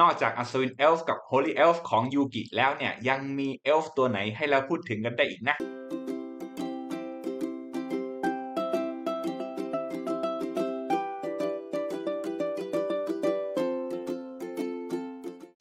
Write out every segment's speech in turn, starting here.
นอกจากอัศวินเอลฟ์กับโฮลี่เอลฟ์ของยูกิแล้วเนี่ยยังมีเอลฟ์ตัวไหนให้เราพูดถึงกันได้อีกนะ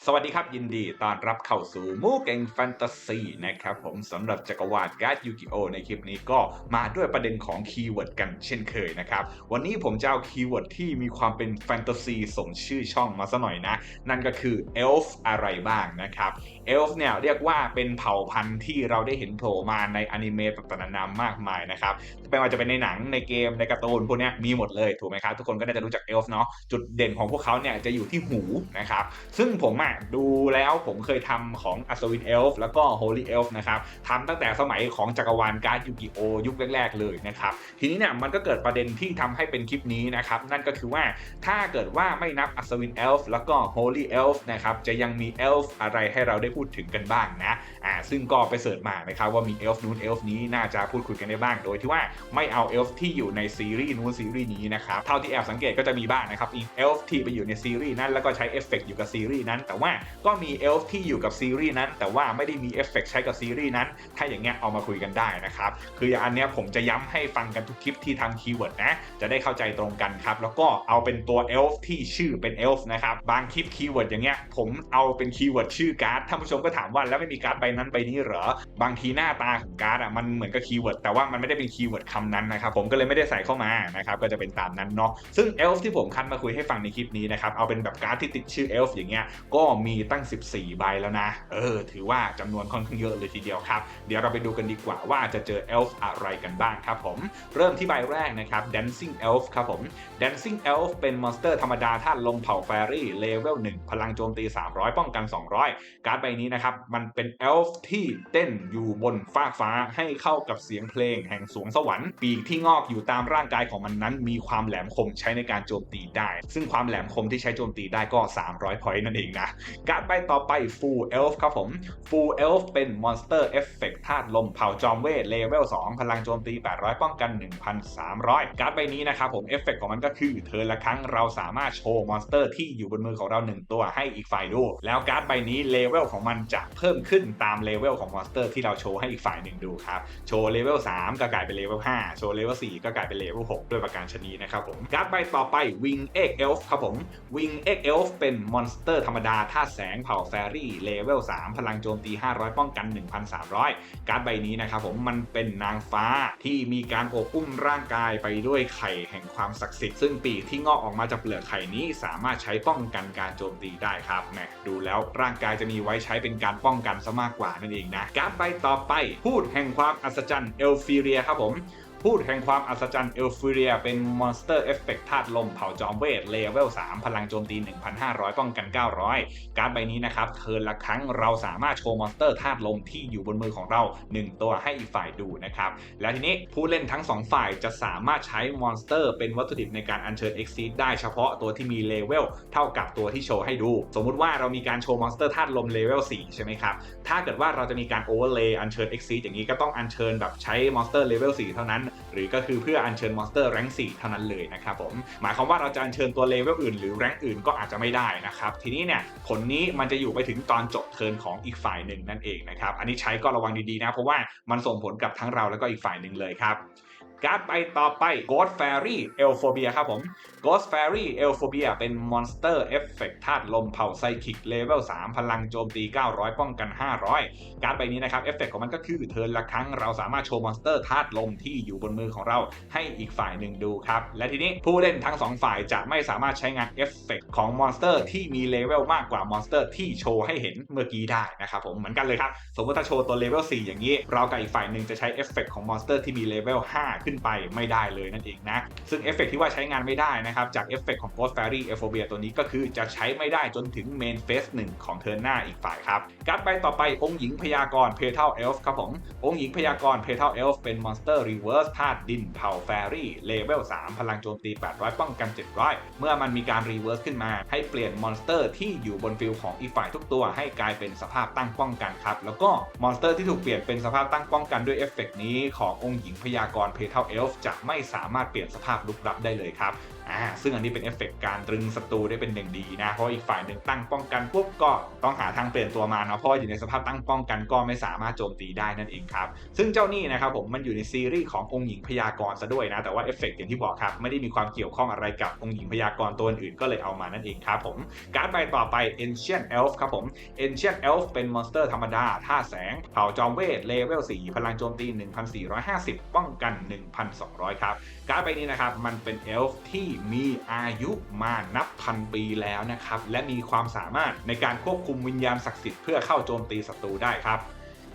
สวัสดีครับ ยินดีต้อนรับเข้าสู่มูเก่งแฟนตาซีนะครับผมสำหรับจักรวาลการ์ดยูกิโอในคลิปนี้ก็มาด้วยประเด็นของคีย์เวิร์ดกันเช่นเคยนะครับ วันนี้ผมจะเอาคีย์เวิร์ดที่มีความเป็นแฟนตาซีสมชื่อช่องมาซะหน่อยนะ นั่นก็คือเอลฟ์อะไรบ้างนะครับเอลฟ์เนี่ยเรียกว่าเป็นเผ่าพันธุ์ที่เราได้เห็นโผล่มาในอนิเมะต่างๆนานามากมายนะครับไม่ว่าจะเป็นในหนังในเกมในการ์ตูนพวกนี้มีหมดเลยถูกไหมครับทุกคนก็น่าจะรู้จักเอลฟ์เนาะจุดเด่นของพวกเขาเนี่ยจะอยู่ที่หูนะครับซึ่งผมอะดูแล้วผมเคยทำของอัศวินเอลฟ์แล้วก็โฮลี่เอลฟ์นะครับทำตั้งแต่สมัยของจักรวาลการ์ดยูกิโอยุคแรก ๆ เลยนะครับ ทีนี้เนี่ยมันก็เกิดประเด็นที่ทำให้เป็นคลิปนี้นะครับ นั่นก็คือว่าถ้าเกิดว่าไม่นับอัศวินเอลฟ์แล้วก็โฮลี่เอลฟ์นะครับจะยังมีเอลฟ์อะไรให้เราได้พูดถึงกันบ้างนะอ่าซึ่งก็ไปเสิร์ชมานะครับว่ามีเอลฟ์นู้นเอลฟ์นี้น่าจะพูดคุยกันได้บ้าง โดยที่ว่าไม่เอาเอลฟ์ที่อยู่ในซีรีส์นู้นซีรีส์นี้นะครับเท่าที่แอบสังเกตก็จะมีบ้างนะครับมีเอลฟ์ที่ไปอยู่ในซีรีส์นั้นแล้วก็ใช้เอฟเฟกต์อยู่กับซีรีส์นั้นแต่ว่าก็มีเอลฟ์ที่อยู่กับซีรีส์นั้น แต่ว่าไม่ได้มีเอฟเฟกต์ใช้กับซีรีส์นั้น ถ้าอย่างเงี้ยเอามาคุยกันได้นะครับ คืออย่างอันเนี้ยผมจะย้ำให้ฟังกันทุกคลิปที่ทำคีย์เวิร์ดนะ จะได้เข้าใจตรงกันครับ แล้วก็เอาเป็นตัวเอลฟ์ที่ชื่อเป็นเอลฟ์นะครับ บางคลิปคีย์เวิร์ดอย่างเงี้ยผมเอาเป็นคีย์เวิร์ดชื่อการ์ดท่านผู้ชมก็ถามว่าแล้วไม่มีการ์ดใบนั้นใบนี้เหรอบางทีหน้าตาของการ์ดอะมันเหมือนกับคีย์เวิร์ดแต่ว่ามันไม่ได้เป็นคีย์เวิร์ดคำนั้นนะครับผมก็เลยไม่ได้ใส่เข้ามานะครับก็จะเป็นตามนั้นเนาะซึ่งเอลฟ์ที่ผมคัดมาคุยให้ฟังในคลิปนี้นะครับเอาเป็นแบบการ์ดที่ติดชื่อเอลฟ์อย่างเงี้ยก็มีตั้ง 14 ใบแล้วนะ เออ ถือว่าจำนวนค่อนข้างเยอะเลยทีเดียวครับ เดี๋ยวเราไปดูกันดีกว่าว่าจะเจอเอลฟ์อะไรกันบ้างครับผม เริ่มที่ใบแรกนะครับ Dancing Elf ครับผม Dancing Elf เป็นมอนสเตอร์ธรรมดาธาตุลมเผ่าแฟรี่เลเวล1พลังโจมตี 300 ป้องกัน 200 การ์ดใบนี้นะครับ มันเป็นเอลฟ์ที่เต้นอยู่บนฟากฟ้าให้เข้ากับเสียงเพลงแห่งสวงสวรรค์ ปีกที่งอกอยู่ตามร่างกายของมันนั้น มีความแหลมคมใช้ในการโจมตีได้ ซึ่งความแหลมคมที่ใช้โจมตีได้ก็ 300 พอยต์นั่นเองนะการ์ดใบต่อไป Full Elf ครับผม Full Elf เป็นมอนสเตอร์เอฟเฟกธาตุลมเผ่าจอมเวทเลเวล 2 พลังโจมตี 800 ป้องกัน 1,300 การ์ดใบนี้นะครับผมเอฟเฟกของมันก็คือ เธอละครั้งเราสามารถโชว์มอนสเตอร์ที่อยู่บนมือของเรา 1 ตัวให้อีกฝ่ายดู แล้วการ์ดใบนี้เลเวลของมันจะเพิ่มขึ้นตามเลเวลของมอนสเตอร์ที่เราโชว์ให้อีกฝ่ายหนึ่งดูครับ โชว์เลเวล3ก็กลายเป็นเลเวล5โชว์เลเวล4ก็กลายเป็นเลเวล6ด้วยประการชนีนะครับผมการ์ดใบต่อไป Wing Egg Elf ครับผม Wing Egg Elf เป็นมอนสเตอร์ธรรมดาท่าตุแสงเผ่าแฟรี่เลเวล3พลังโจมตี 500 ป้องกัน 1,300 การ์ดใบนี้นะครับผมมันเป็นนางฟ้าที่มีการโอบอุ้มร่างกายไปด้วยไข่แห่งความศักดิ์สิทธิ์ซึ่งปีกที่งอกออกมาจากเปลือกไข่นี้สามารถใช้ป้องกันการโจมตีได้ครับแมดูแล้วร่างกายจะมีไว้ใช้เป็นการป้องกันซะมากกว่านั่นเองนะการ์ดใบต่อไปพูดแห่งความอัศจรรย์เอลฟิเรียครับผม พูดแห่งความอัศจรรย์เอลฟิเรียเป็นมอนสเตอร์เอฟเฟกธาตุลมเผ่าจอมเวทเลเวล 3 พลังโจมตี 1,500 ป้องกัน 900 การ์ดใบนี้นะครับเทิร์นละครั้งเราสามารถโชว์มอนสเตอร์ธาตุลมที่อยู่บนมือของเรา 1 ตัวให้อีกฝ่ายดูนะครับ และทีนี้ผู้เล่นทั้ง 2 ฝ่ายจะสามารถใช้มอนสเตอร์เป็นวัตถุดิบในการอัญเชิญเอ็กซีได้เฉพาะตัวที่มีเลเวลเท่ากับตัวที่โชว์ให้ดู สมมุติว่าเรามีการโชว์มอนสเตอร์ธาตุลมเลเวล 4 ใช่ไหมครับ ถ้าเกิดว่าเราจะมีการโอเวอร์เลย์อัญเชิญเอ็กซีอย่างนี้ก็ต้องอัญเชิญแบบใช้มอนสเตอร์เลเวล 4 เท่านั้นหรือก็คือเพื่ออัญเชิญมอนสเตอร์แรงสีเท่านั้นเลยนะครับผมหมายความว่าเราจะอัญเชิญตัวเลเวลอื่นหรือแรงอื่นก็อาจจะไม่ได้นะครับทีนี้เนี่ยผลนี้มันจะอยู่ไปถึงตอนจบเทิร์นของอีกฝ่ายหนึ่งนั่นเองนะครับอันนี้ใช้ก็ระวังดีๆนะเพราะว่ามันส่งผลกับทั้งเราแล้วก็อีกฝ่ายหนึ่งเลยครับ การ์ดใบต่อไป Ghost Fairy Elphobia ครับผม Ghost Fairy Elphobia เป็นมอนสเตอร์เอฟเฟกธาตุลมเผาไซคิกเลเวล3 พลังโจมตี 900 ป้องกัน 500 การ์ดใบนี้นะครับเอฟเฟกของมันก็คือเทิร์นละครั้งเราสามารถโชว์มอนสเตอร์ธาตุลมที่อยู่บนมือของเราให้อีกฝ่ายหนึ่งดูครับ และทีนี้ผู้เล่นทั้ง 2 ฝ่ายจะไม่สามารถใช้งานเอฟเฟกของมอนสเตอร์ที่มีเลเวลมากกว่ามอนสเตอร์ที่โชว์ให้เห็นเมื่อกี้ได้นะครับผมเหมือนกันเลยครับสมมติถ้าโชว์ตัวเลเวล4อย่างนี้ เรากับอีกฝ่ายหนึ่งจะใช้เอฟเฟกของมอนสเตอร์ที่มีเลเวล5ขึ้นไปไม่ได้เลยนั่นเองนะ ซึ่งเอฟเฟกที่ว่าใช้งานไม่ได้นะครับจากเอฟเฟกของ Ghost Fairy e p h o b i a ตัวนี้ก็คือจะใช้ไม่ได้จนถึงเมนเฟสหนึ่งของเทิร์นหน้าอีกฝ่ายครับการ์ดใบต่อไปองค์หญิงพยากรณ์ Petal Elf ครับผมองค์หญิงพยากรณ์ Petal Elf เป็นมอนสเตอร์รีเวิร์สธาตุดินเผ่าแฟรี่เลเวล3พลังโจมตี 800 ป้องกัน 700 เมื่อมันมีการรีเวิร์สขึ้นมา ให้เปลี่ยนมอนสเตอร์ที่อยู่บนฟิลของอีกฝ่ายทุกตัว ให้กลายเป็นสภาพตั้งป้องกันครับแล้วก็มอนสเตอร์ที่ถูกเปลี่ยนเป็นสภาพตั้งป้องกันด้วยเอฟเฟกนี้ขององค์หญิงพยากรเอลฟ์จะไม่สามารถเปลี่ยนสภาพลุกลับได้เลยครับ อ่าซึ่งอันนี้เป็นเอฟเฟกต์การตรึงศัตรูได้เป็นหนึ่งดีนะ เพราะอีกฝ่ายหนึ่งตั้งป้องกันปุ๊บก็ต้องหาทางเปลี่ยนตัวมาเนาะเพราะอยู่ในสภาพตั้งป้องกันก็ไม่สามารถโจมตีได้นั่นเองครับ ซึ่งเจ้านี่นะครับผมมันอยู่ในซีรีส์ขององค์หญิงพยากรณ์ซะด้วยนะแต่ว่าเอฟเฟกต์อย่างที่บอกครับไม่ได้มีความเกี่ยวข้องอะไรกับองค์หญิงพยากรณ์ตัวอื่นก็เลยเอามานั่นเองครับผมการ์ดใบต่อไป Ancient Elf ครับผม Ancient Elf เป็นมอนสเตอร์ธรรมดาท่าแสงเผ่าจอมเวทเลเวล4พลังโจมตี 1450 ป้องกัน 1,200 ครับการ์ดใบนี้นะครับมันเป็นเอลฟ์ที่มีอายุมานับพันปีแล้วนะครับ และมีความสามารถในการควบคุมวิญญาณศักดิ์สิทธิ์เพื่อเข้าโจมตีศัตรูได้ครับ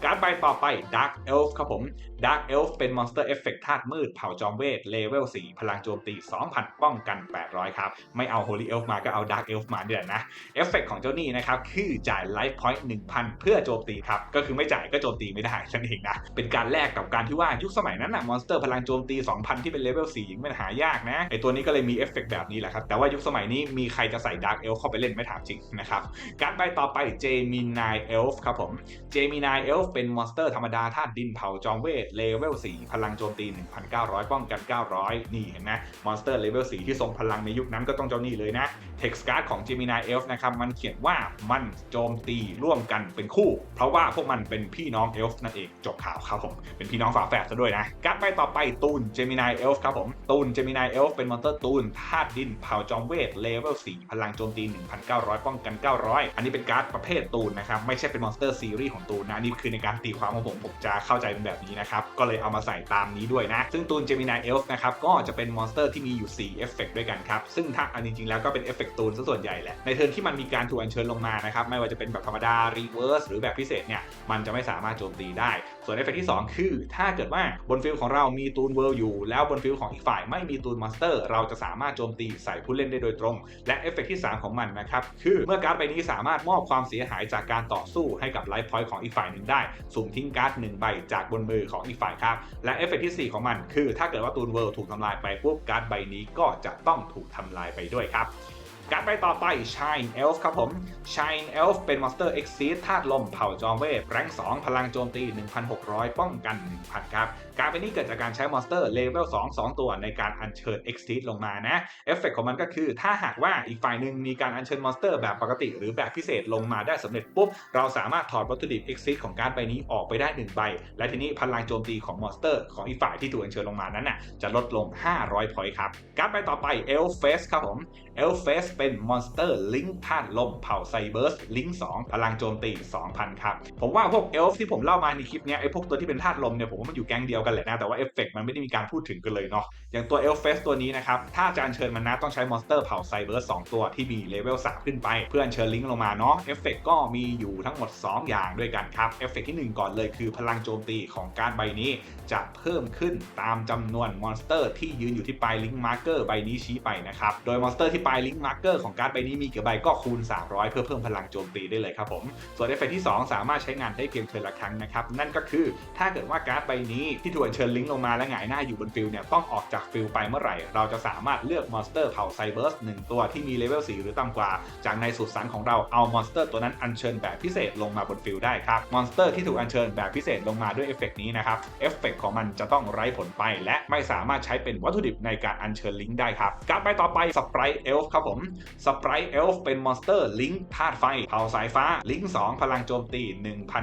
การ์ดใบต่อไป Dark Elf ครับผม Dark Elf เป็นมอนสเตอร์เอฟเฟกต์ธาตุมืดเผ่าจอมเวทเลเวล 4 พลังโจมตี 2,000 ป้องกัน 800 ครับ ไม่เอา Holy Elf มาก็เอา Dark Elf มาเดือนนะ เอฟเฟกต์ของเจ้านี่นะครับ คือจ่ายไลฟ์พอยต์1,000 เพื่อโจมตีครับ ก็คือไม่จ่ายก็โจมตีไม่ได้นั่นเองนะ เป็นการแลกกับการที่ว่ายุคสมัยนั้นนะมอนสเตอร์พลังโจมตี 2,000 ที่เป็นเลเวล 4 ยังไม่หายากนะไอตัวนี้ก็เลยมีเอฟเฟกต์แบบนี้แหละครับแต่ว่ายุคสมัยนี้มีใครจะใส่ Dark Elf เข้าไปเล่นไม่ถามจริงนะครับการดใบต่อไป Gemini Elf ครับผม Gemini Elf เป็นมอนสเตอร์ธรรมดาธาตุดินเผาจอมเวทเลเวล 4 พลังโจมตี 1,900 ป้องกัน 900 นี่เห็นไหมมอนสเตอร์เลเวล 4 ที่ทรงพลังในยุคนั้นก็ต้องเจ้านี่เลยนะ Text Card ของ Gemini Elf นะครับมันเขียนว่ามันโจมตีร่วมกันเป็นคู่ เพราะว่าพวกมันเป็นพี่น้อง Elf นั่นเองจบข่าวครับผมเป็นพี่น้องฝาแฝดซะด้วยนะการดไปต่อไปตูน Gemini Elf ครับผมตูน Gemini Elf เป็นมอนสเตอร์ตูนธาตุดินเผาจอมเวทเลเวล 4 พลังโจมตี 1,900 ป้องกัน 900 อันนี้เป็นการ์ดประเภทตูนนะครับไม่ใช่เป็นมอนสเตอร์ซีรีส์ของตูนนะนี่คือในการตีความของผมผมจะเข้าใจเป็นแบบนี้นะครับ ก็เลยเอามาใส่ตามนี้ด้วยนะ ซึ่งตูนเจมิน่าเอลฟ์นะครับก็จะเป็นมอนสเตอร์ที่มีอยู่ 4 เอฟเฟกด้วยกันครับ ซึ่งถ้าอันจริงๆแล้วก็เป็นเอฟเฟกต์ตูนซะส่วนใหญ่แหละ ในเทิร์นที่มันมีการถูกอัญเชิญลงมานะครับไม่ว่าจะเป็นแบบธรรมดารีเวิร์สหรือแบบพิเศษเนี่ยมันจะไม่สามารถโจมตีได้ส่วนเอฟเฟกต์ที่ 2 คือ ถ้าเกิดว่าบนฟิลของเรามีตูนเวิร์อยู่ แล้วบนฟิลของอีกฝ่ายไม่มีตูนมอนสเตอร์ เราจะสามารถโจมตีใส่ผู้เล่นได้โดยตรง และเอฟเฟกต์ที่ 3 ของมันนะครับคือเมื่อการ์ดใบนี้สามารถมอบความเสียหายจากการต่อสู้ให้กับไลฟ์พอยต์ของอีกฝ่ายหนึ่งได้ สุ่มทิ้งการ์ดหนึ่งใบจากบนมือของอีกฝ่ายครับและเอฟเฟกต์ที่ 4 ของมัน คือ ถ้าเกิดว่าตูนเวิร์ถูกทำลายไปปุ๊บการ์ดใบนี้ก็จะต้องถูกทำลายไปด้วยครับ การดไปต่อไป Shine Elf ครับผม Shine Elf เป็นมอนสเตอร์ Exceed ธาตุลมเผ่าจอมเวทแรง2 พลังโจมตี 1,600 ป้องกัน 1,000 ครับ การดไปนี้เกิดจากการใช้มอนสเตอร์เลเวล2 2 ตัวในการอัญเชิญ Exceed ลงมานะ เอฟเฟกของมันก็คือ ถ้าหากว่าอีกฝ่ายหนึ่งมีการอัญเชิญมอนสเตอร์แบบปกติ หรือแบบพิเศษลงมาได้สำเร็จปุ๊บ เราสามารถถอดวัตถุดิบ Exceed ของการดใบนี้ออกไปได้ 1 ใบ และทีนี้พลังโจมตีของมอนสเตอร์ ของอีกฝ่ายที่ถูกอัญเชิญลงมานั้นน่ะจะลดลง 500พอยต์ครับการไปต่อไป Elf Face ครับผม Elf Face เป็นมอนสเตอร์ลิงค์ธาตุลมเผ่าไซเบิร์สลิงค์2พลังโจมตี 2,000 ครับ ผมว่าพวกเอลฟ์ที่ผมเล่ามาในคลิปเนี้ยไอ้พวกตัวที่เป็นธาตุลมเนี่ยผมว่ามันอยู่แก๊งเดียวกันแหละนะ แต่ว่าเอฟเฟกต์มันไม่ได้มีการพูดถึงกันเลยเนาะอย่างตัวเอลเฟสตัวนี้นะครับ ถ้าจะอัญเชิญมันนะต้องใช้มอนสเตอร์เผ่าไซเบิร์ส2ตัวที่มีเลเวล3ขึ้นไป เพื่ออัญเชิญลิงก์ลงมาเนาะเอฟเฟกต์ก็มีอยู่ทั้งหมด 2 อย่างด้วยกันครับเอฟเฟกต์ที่ 1 ก่อนเลยคือ พลังโจมตีของการใบนี้ จะเพิ่มขึ้นตามจำนวนมอนสเตอร์ที่ยืนอยู่ที่ปลายลิงก์มาร์เกอร์ใบนี้ชี้ไปนะครับโดยมอนสเตอร์ที่ปลายลิงก์มาร์เกอร์ของการ์ดใบนี้มีกี่ใบก็คูณ 300 เพื่อเพิ่มพลังโจมตีได้เลยครับผม ส่วนเอฟเฟกที่ 2 สามารถใช้งานได้เพียงเทิร์นละครั้งนะครับ นั่นก็คือถ้าเกิดว่าการ์ดใบนี้ที่ถูกเชิญลิงก์ลงมาและหงายหน้าอยู่บนฟิลเนี่ยต้องออกจากฟิลไปเมื่อไหร่ เราจะสามารถเลือกมอนสเตอร์เผ่าไซเบิร์สหนึ่งตัวที่มีเลเวล4หรือต่ำกว่า จากในสุสานของเราเอามอนสเตอร์ตัวนั้นอัญเชิญแบบพิเศษลงมาบนฟิลได้ครับมอนสเตอร์ที่ถูกอัญเชิญแบบพิเศษลงมาด้วยเอฟเฟกต์นี้นะครับเอฟเฟกต์ของมันจะต้องไร้ผลไป และไม่สามารถใช้เป็นวัตถุดิบในการอัญเชิญลิงก์ได้ครับการดไปต่อไปสไปร์เอลฟ์ครับผมสไปร์เอลฟ์เป็นมอนสเตอร์ลิงธาตุไฟเผาสายฟ้าลิง2พลังโจมตี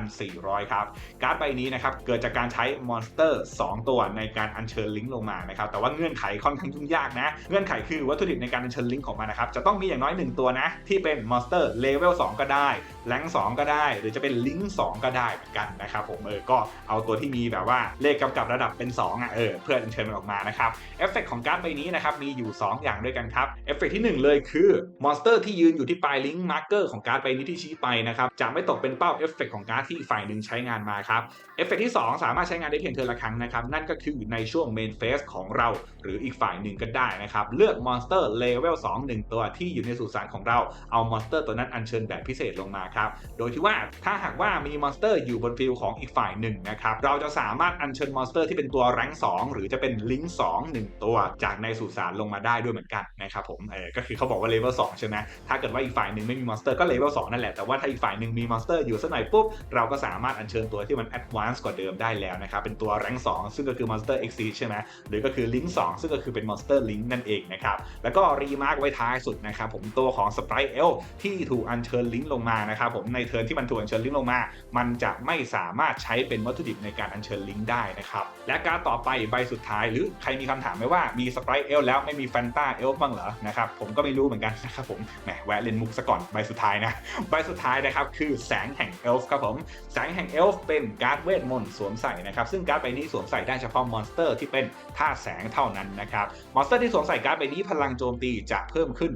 1,400 ครับ การ์ดใบนี้นะครับ เกิดจากการใช้มอนสเตอร์ 2 ตัวในการอัญเชิญลิงลงมานะครับ แต่ว่าเงื่อนไขค่อนข้างยุ่งยากนะ เงื่อนไขคือวัตถุดิบในการอัญเชิญลิงของมันนะครับ จะต้องมีอย่างน้อย 1 ตัวนะ ที่เป็นมอนสเตอร์เลเวล2ก็ได้แรง2ก็ได้ หรือจะเป็นลิง2ก็ได้เหมือนกันนะครับผมเออก็เอาตัวที่มีแบบว่าเลขกำกับระดับเป็น2อะเออเพื่ออัญเชิญมันออกมานะครับเอฟเฟกของการ์ดใบนี้นะครับมีอยู่ 2 อย่างด้วยกันครับเอฟเฟกที่ 1 เลยคือมอนสเตอร์ที่ยืนอยู่ที่ปลายลิงก์มาร์เกอร์ของการ์ดใบนี้ที่ชี้ไปนะครับจะไม่ตกเป็นเป้าเอฟเฟกของการ์ดที่อีกฝ่ายหนึ่งใช้งานมาครับเอฟเฟกที่ 2 สามารถใช้งานได้เพียงเทอร์ละครั้งนะครับนั่นก็คือในช่วงเมนเฟสของเรา หรืออีกฝ่ายหนึ่งก็ได้นะครับเลือกมอนสเตอร์เลเวล2 1 ตัวที่อยู่ในสุสานของเราเอามอนสเตอร์ตัวนั้นอัญเชิญแบบพิเศษลงมาครับโดยที่ว่าถ้าหากว่ามีมอนสเตอร์อยู่บนฟิลของอีกฝ่ายหนึ่งนะครับเราจะสามารถอัญเชิญมอนสเตอร์ที่เป็นตัวแรงค์2หรือจะเป็นลิงก์2 1 ตัวจากในสุสานลงมาได้ด้วยเหมือนกันนะครับผมเออก็คือเขาบอกว่าเลเวล2ใช่ไหมถ้าเกิดว่าอีกฝ่ายหนึ่งไม่มีมอนสเตอร์ก็เลเวล2นั่นแหละ แต่ว่าถ้าอีกฝ่ายหนึ่งมีมอนสเตอร์อยู่สักหน่อยปุ๊บ เราก็สามารถอัญเชิญตัวที่มันแอดวานซ์กว่าเดิมได้แล้วนะครับ เป็นตัวแรงค์2ซึ่งก็คือมอนสเตอร์เอ็กซีใช่ไหมหรือก็คือลิงก์2ซึ่งก็คือเป็นมอนสเตอร์ลิงก์นั่นเองนะครับ แล้วก็รีมาร์กไว้ท้ายสุดนะครับผมตัวของสไปร์เอลที่ถูกอัญเชิญลิงก์ลงมานะครับผมในเทิร์นที่มันถูกอัญเชิญลิงก์ลงมา มันจะไม่สามารถใช้เป็นวัตถุดิบในการอัญเชิญลิงก์ได้นะครับและการต่อไปใบสุดท้ายหรือใครมีคำถามไหมว่ามีสไปร์เอลแล้วไม่มีแฟนตาเอลบ้างเหรอนะครับผมก็ไม่รู้เหมือนกันนะครับผมแหมแวะเล่นมุกซะก่อนใบสุดท้ายนะใบสุดท้ายนะครับคือแสงแห่งเอลฟ์ครับผมแสงแห่งเอลฟ์เป็นการ์ดเวทมนต์สวมใส่นะครับซึ่งการ์ดใบนี้สวมใส่ได้เฉพาะมอนสเตอร์ที่เป็นธาตุแสงเท่านั้นนะครับมอนสเตอร์ที่สวมใส่การ์ดใบนี้พลังโจมตีจะเพิ่มขึ้น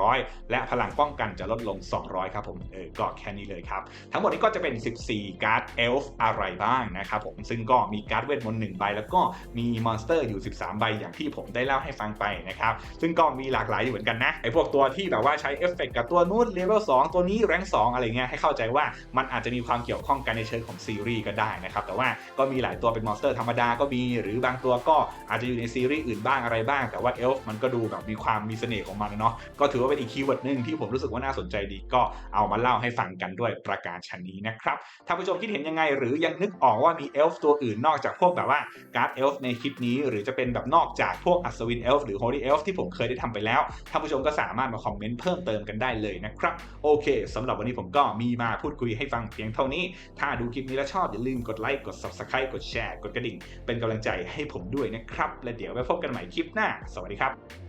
400 และพลังป้องกันจะลดลง 200 ครับผมเออก็แค่นี้เลยครับ ทั้งหมดนี้ก็จะเป็น 14 การ์ดเอลฟ์อะไรบ้างนะครับผมซึ่งก็มีการ์ดเวทมนต์1ใบแล้วก็มีมอนสเตอร์อยู่ 13 ใบอย่างที่ผมได้เล่าให้ฟังไปนะครับซึ่งก็มีหลากหลายอยู่เหมือนกันนะไอพวกตัวที่แบบว่าใช้เอฟเฟกต์กับตัวนู้นเลเวล2ตัวนี้แรง2อะไรเงี้ยให้เข้าใจว่ามันอาจจะมีความเกี่ยวข้องกันในเชิงของซีรีส์ก็ได้นะครับแต่ว่าก็มีหลายตัวเป็นมอนสเตอร์ธรรมดาก็มีหรือบางตัวก็อาจจะอยู่ในซีรีส์อื่นบ้างอะไรบ้าง แต่ว่าเอลฟ์มันก็ดูแบบมีความมีเสน่ห์ของมันเนาะก็ถือว่าเป็นอีกคีย์เวิร์ดหนึ่งที่ผมรู้สึกว่าน่าสนใจดีก็เอามาเล่าให้ฟังกันด้วยประการชนนี้นะครับท่านผู้ชมคิดเห็นยังไง หรือยังนึกออกว่ามีเอลฟ์ตัวอื่นนอกจากพวกแบบว่าการ์ดเอลฟ์ในคลิปนี้ หรือจะเป็นแบบนอกจากพวกอัศวินเอลฟ์หรือโฮลี่เอลฟ์ที่ผมเคยได้ทำไปแล้วท่านผู้ชมก็สามารถมาคอมเมนต์เพิ่มเติมกันได้เลยนะครับ โอเคสำหรับวันนี้ผมก็มีมาพูดคุยให้ฟังเพียงเท่านี้ ถ้าดูคลิปนี้แล้วชอบอย่าลืมกดไลค์กด subscribe กดแชร์กดกระดิ่ง เป็นกำลังใจให้ผมด้วยนะครับ และเดี๋ยวไว้พบกันใหม่คลิปหน้า สวัสดีครับ